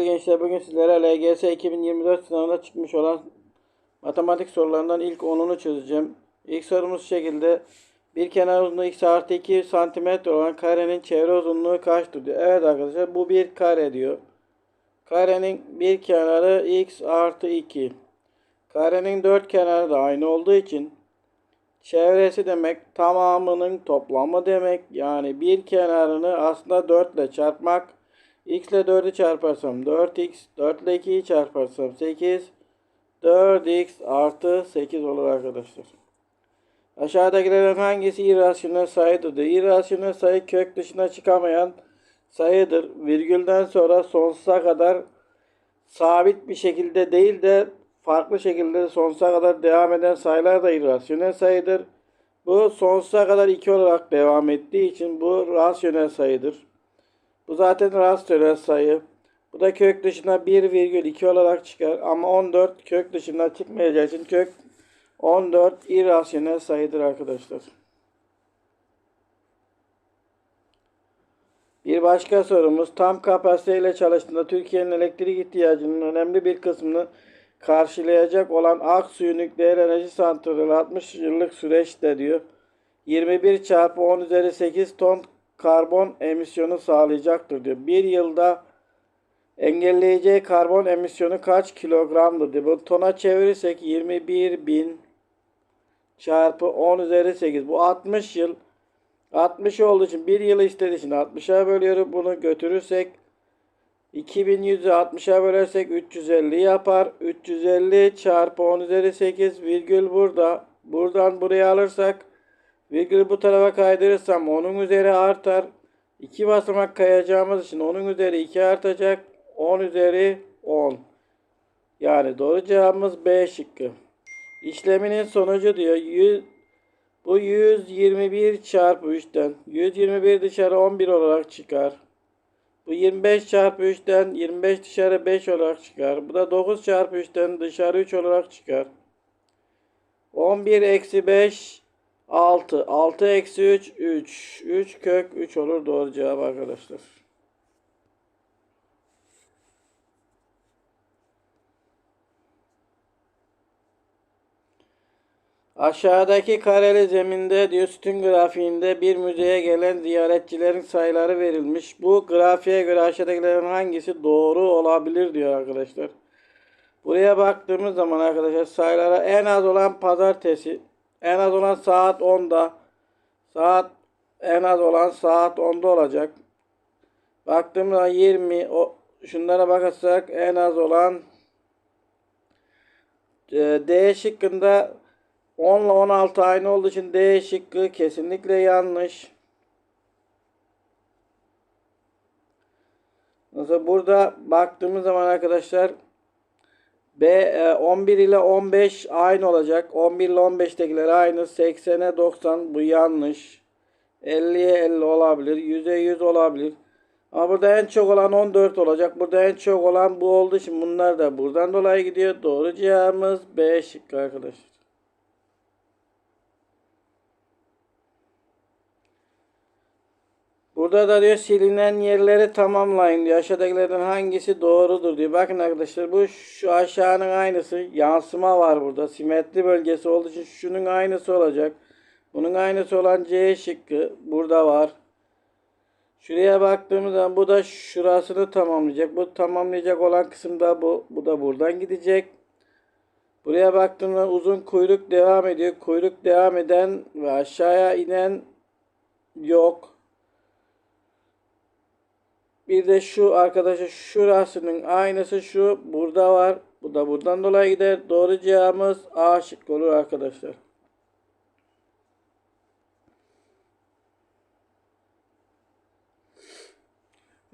Sevgili gençler bugün sizlere LGS 2024 sınavında çıkmış olan matematik sorularından ilk 10'unu çözeceğim. İlk sorumuz şekilde. Bir kenar uzunluğu x artı 2 santimetre olan karenin çevre uzunluğu kaçtır diyor. Evet arkadaşlar bu bir kare diyor. Karenin bir kenarı x artı 2. Karenin dört kenarı da aynı olduğu için çevresi demek tamamının toplamı demek. Yani bir kenarını aslında 4 ile çarpmak x ile 4'ü çarparsam 4x, 4 ile 2'yi çarparsam 8, 4x artı 8 olur arkadaşlar. Aşağıdakilerin hangisi irrasyonel sayıdır? İrrasyonel sayı kök dışına çıkamayan sayıdır. Virgülden sonra sonsuza kadar sabit bir şekilde değil de farklı şekilde sonsuza kadar devam eden sayılar da irrasyonel sayıdır. Bu sonsuza kadar 2 olarak devam ettiği için bu rasyonel sayıdır. Bu zaten rasyonel sayı. Bu da kök dışına 1,2 olarak çıkar. Ama 14 kök dışına çıkmayacağı için kök 14 irrasyonel sayıdır arkadaşlar. Bir başka sorumuz tam kapasiteyle çalıştığında Türkiye'nin elektrik ihtiyacının önemli bir kısmını karşılayacak olan Aksuyu Nükleer Enerji Santrali 60 yıllık süreçte diyor 21 çarpı 10 üzeri 8 ton karbon emisyonu sağlayacaktır diyor. Bir yılda engelleyeceği karbon emisyonu kaç kilogramdır diyor. Bu tona çevirirsek 21 bin çarpı 10 üzeri 8. Bu 60 yıl. 60 olduğu için bir yıl istediği için 60'a bölüyorum. Bunu götürürsek 2100'ü 60'a bölersek 350 yapar. 350 çarpı 10 üzeri 8 virgül burada. Buradan buraya alırsak virgülü bu tarafa kaydırırsam onun üzeri artar. 2 basamak kayacağımız için onun üzeri 2 artacak. 10 üzeri 10. Yani doğru cevabımız B şıkkı. İşleminin sonucu diyor 100, bu 121 çarpı 3'ten 121 dışarı 11 olarak çıkar. Bu 25 çarpı 3'ten 25 dışarı 5 olarak çıkar. Bu da 9 çarpı 3'ten dışarı 3 olarak çıkar. 11 eksi 5 6. 6 eksi 3 3. 3 kök 3 olur doğru cevap arkadaşlar. Aşağıdaki kareli zeminde diyor sütun grafiğinde bir müzeye gelen ziyaretçilerin sayıları verilmiş. Bu grafiğe göre aşağıdakilerin hangisi doğru olabilir diyor arkadaşlar. Buraya baktığımız zaman arkadaşlar sayılara en az olan pazartesi, en az olan saat 10'da, saat en az olan saat 10'da olacak. Baktığımız zaman 20, o, şunlara bakarsak en az olan e, D şıkkında 10 ile 16 aynı olduğu için D şıkkı kesinlikle yanlış. Mesela burada baktığımız zaman arkadaşlar B 11 e, ile 15 aynı olacak. 11 ile 15'tekiler aynı. 80'e 90 bu yanlış. 50'ye 50 olabilir. 100'e 100 olabilir. Ama burada en çok olan 14 olacak. Burada en çok olan bu olduğu için bunlar da buradan dolayı gidiyor. Doğru cevabımız B şıkkı arkadaşlar. Burada da diyor silinen yerleri tamamlayın diyor. Aşağıdakilerden hangisi doğrudur diyor. Bakın arkadaşlar bu şu aşağının aynısı. Yansıma var burada. Simetri bölgesi olduğu için şunun aynısı olacak. Bunun aynısı olan C şıkkı burada var. Şuraya baktığımız zaman bu da şurasını tamamlayacak. Bu tamamlayacak olan kısım da bu. Bu da buradan gidecek. Buraya baktığımda uzun kuyruk devam ediyor. Kuyruk devam eden ve aşağıya inen yok. Bir de şu arkadaşlar şurasının aynısı şu burada var. Bu da buradan dolayı gider. Doğru cevabımız A şık olur arkadaşlar.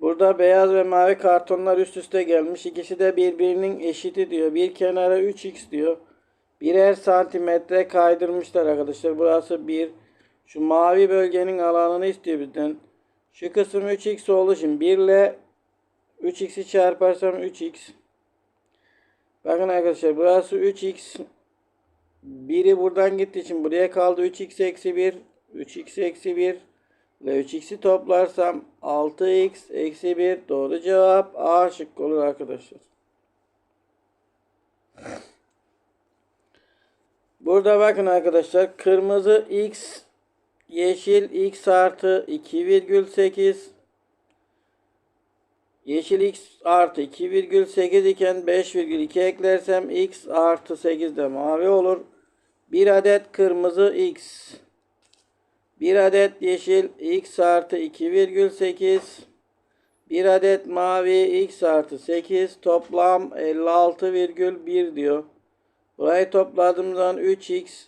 Burada beyaz ve mavi kartonlar üst üste gelmiş. İkisi de birbirinin eşiti diyor. Bir kenara 3x diyor. Birer santimetre kaydırmışlar arkadaşlar. Burası bir. Şu mavi bölgenin alanını istiyor bizden. Şu kısım 3x olduğu için 1 ile 3x'i çarparsam 3x. Bakın arkadaşlar burası 3x. Biri buradan gittiği için buraya kaldı 3x eksi 1. 3x eksi 1. ile 3x'i toplarsam 6x eksi 1 doğru cevap A şıkkı olur arkadaşlar. Burada bakın arkadaşlar kırmızı x yeşil x artı 2,8 yeşil x artı 2,8 iken 5,2 eklersem x artı 8 de mavi olur. Bir adet kırmızı x. Bir adet yeşil x artı 2,8. Bir adet mavi x artı 8. Toplam 56,1 diyor. Burayı topladığımızdan 3x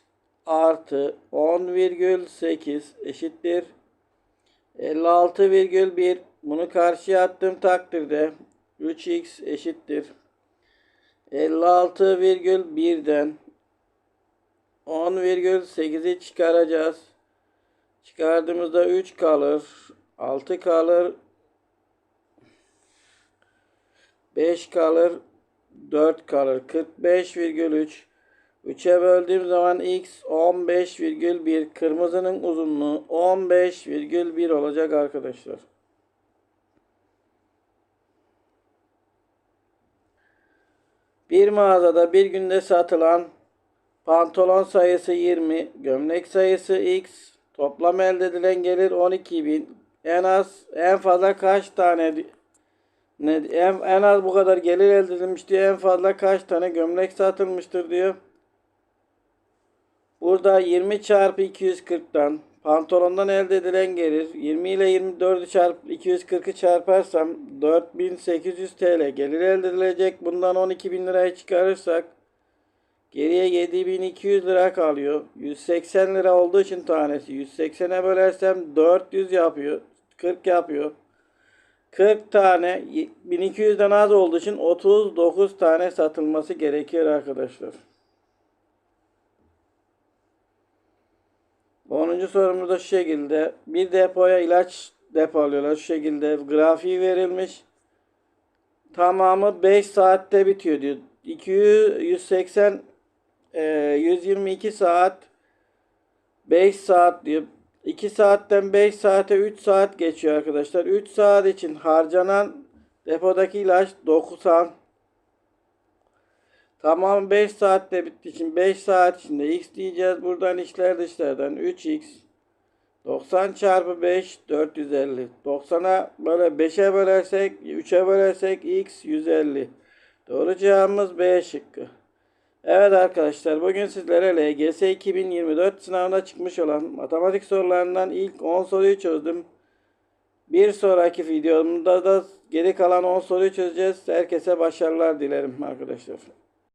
artı 10,8 eşittir. 56,1 bunu karşıya attığım takdirde 3x eşittir. 56,1'den 10,8'i çıkaracağız. Çıkardığımızda 3 kalır. 6 kalır. 5 kalır. 4 kalır. 45,3. 3'e böldüğüm zaman x 15,1. Kırmızının uzunluğu 15,1 olacak arkadaşlar. Bir mağazada bir günde satılan pantolon sayısı 20, gömlek sayısı x, toplam elde edilen gelir 12.000. En az en fazla kaç tane ne en, en az bu kadar gelir elde edilmiş diyor. En fazla kaç tane gömlek satılmıştır diyor. Burada 20 çarpı 240'tan pantolondan elde edilen gelir 20 ile 24'ü çarpı 240'ı çarparsam 4800 TL gelir elde edilecek. Bundan 12.000 lirayı çıkarırsak geriye 7200 lira kalıyor. 180 lira olduğu için tanesi 180'e bölersem 400 yapıyor. 40 yapıyor. 40 tane 1200'den az olduğu için 39 tane satılması gerekiyor arkadaşlar. 10. sorumuz da şu şekilde. Bir depoya ilaç depoluyorlar. Şu şekilde grafiği verilmiş. Tamamı 5 saatte bitiyor diyor. 200, 180 e, 122 saat 5 saat diyor. 2 saatten 5 saate 3 saat geçiyor arkadaşlar. 3 saat için harcanan depodaki ilaç 90 Tamam 5 saatte bittiği için 5 saat içinde x diyeceğiz. Buradan içler dışlardan 3x 90 çarpı 5 450. 90'a böyle 5'e bölersek 3'e bölersek x 150. Doğru cevabımız B şıkkı. Evet arkadaşlar bugün sizlere LGS 2024 sınavına çıkmış olan matematik sorularından ilk 10 soruyu çözdüm. Bir sonraki videomda da geri kalan 10 soruyu çözeceğiz. Herkese başarılar dilerim arkadaşlar.